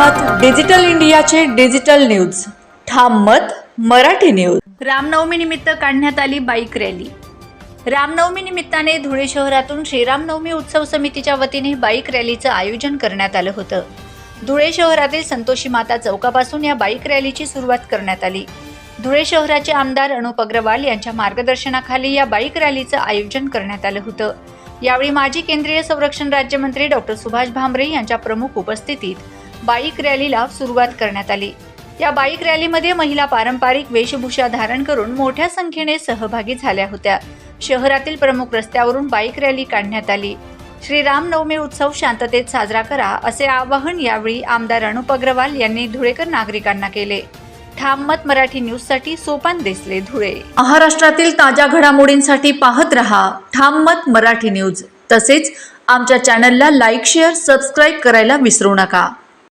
Digital इंडियाचे digital news. ठाम मत मराठी न्यूज. रामनवमी निमित्त काढण्यात आली बाईक रॅली. रामनवमी निमित्ताने धुळे शहरातून श्रीरामनवमी उत्सव समितीच्या वतीने बाईक रॅलीचं आयोजन करण्यात आलं होतं. धुळे शहरातील संतोषी माता चौकापासून या बाईक रॅलीची सुरुवात करण्यात आली. धुळे शहराचे आमदार अनुप अग्रवाल यांच्या मार्गदर्शनाखाली या बाईक रॅलीचं आयोजन करण्यात आलं होतं. यावेळी माजी केंद्रीय संरक्षण राज्यमंत्री डॉक्टर सुभाष भामरे यांच्या प्रमुख उपस्थितीत बाईक रॅलीला सुरुवात करण्यात आली. या बाईक रॅलीमध्ये महिला पारंपरिक वेशभूषा धारण करून मोठ्या संख्येने सहभागी झाल्या होत्या. शहरातील प्रमुख रस्त्यावरून बाईक रॅली काढण्यात आली. श्री रामनवमी उत्सव शांततेत साजरा करा असे आवाहन यावेळी आमदार अनुप अग्रवाल यांनी धुळेकर नागरिकांना केले. ठाम मत मराठी न्यूजसाठी सोपान देसले धुळे. महाराष्ट्रातील ताज्या घडामोडींसाठी पाहत रहा ठाम मत मराठी न्यूज तसेच आमच्या चॅनलला लाईक शेअर सबस्क्राईब करायला विसरू नका.